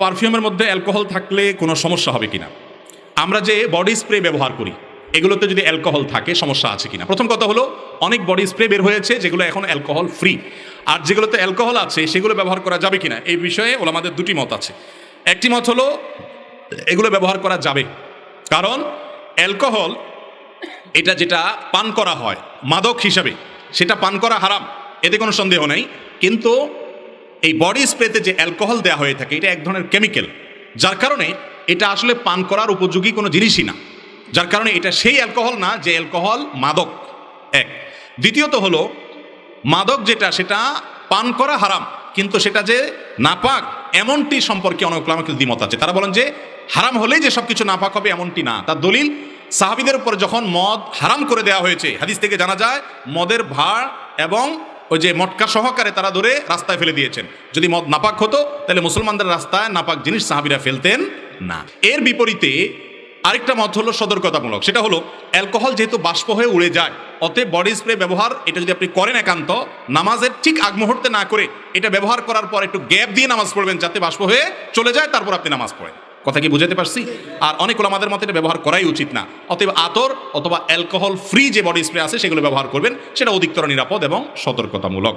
পারফিউমের মধ্যে অ্যালকোহল থাকলে কোনো সমস্যা হবে কিনা? আমরা যে বডি স্প্রে ব্যবহার করি, এগুলোতে যদি অ্যালকোহল থাকে, সমস্যা আছে কিনা? প্রথম কথা হলো, অনেক বডি স্প্রে বের হয়েছে যেগুলো এখন অ্যালকোহল ফ্রি আর যেগুলোতে অ্যালকোহল আছে, সেগুলো ব্যবহার করা যাবে কিনা? এই বিষয়ে ওলামাদের দুটি মত আছে। একটি মত হলো, এগুলো ব্যবহার করা যাবে। কারণ অ্যালকোহল, এটা যেটা পান করা হয়, মাদক হিসাবে, সেটা পান করা হারাম। এতে কোনো সন্দেহ নেই। কিন্তু এই বডি স্প্রেতে যে অ্যালকোহল দেওয়া হয়ে থাকে, এটা এক ধরনের কেমিক্যাল যার কারণে এটা আসলে পান করার উপযোগী কোনো জিনিসই না। যার কারণে এটা সেই অ্যালকোহল না যে অ্যালকোহল মাদক, এক। দ্বিতীয়ত হলো, মাদক যেটা, সেটা পান করা হারাম, কিন্তু সেটা যে নাপাক, এমনটি সম্পর্কে অনেক ওলামাকে দ্বিমত আছে। তারা বলেন যে, হারাম হলেই যে সব কিছু নাপাক হবে এমনটি না। তার দলিল, সাহাবিদের উপর যখন মদ হারাম করে দেওয়া হয়েছে, হাদিস থেকে জানা যায়, মদের ভাড় এবং ওই যে মটকা সহকারে তারা ধরে রাস্তায় ফেলে দিয়েছেন। যদি মদ নাপাক হতো, তাহলে মুসলমানদের রাস্তায় নাপাক জিনিস সাহাবিরা ফেলতেন না। এর বিপরীতে আরেকটা মত হলো সতর্কতামূলক। সেটা হলো, অ্যালকোহল যেহেতু বাষ্প হয়ে উড়ে যায়, অতএব বডি স্প্রে ব্যবহার, এটা যদি আপনি করেন একান্ত, নামাজের ঠিক আগ মুহূর্তে না করে এটা ব্যবহার করার পর একটু গ্যাপ দিয়ে নামাজ পড়বেন যাতে বাষ্প হয়ে চলে যায়, তারপর আপনি নামাজ পড়েন। কথা কি বুঝাতে পারছি? আর অনেক আমাদের মতে এটা ব্যবহার করাই উচিত না। অতএব আতর অথবা অ্যালকোহল ফ্রি যে বডি স্প্রে আছে, সেগুলো ব্যবহার করবেন, সেটা অধিকতর নিরাপদ এবং সতর্কতামূলক।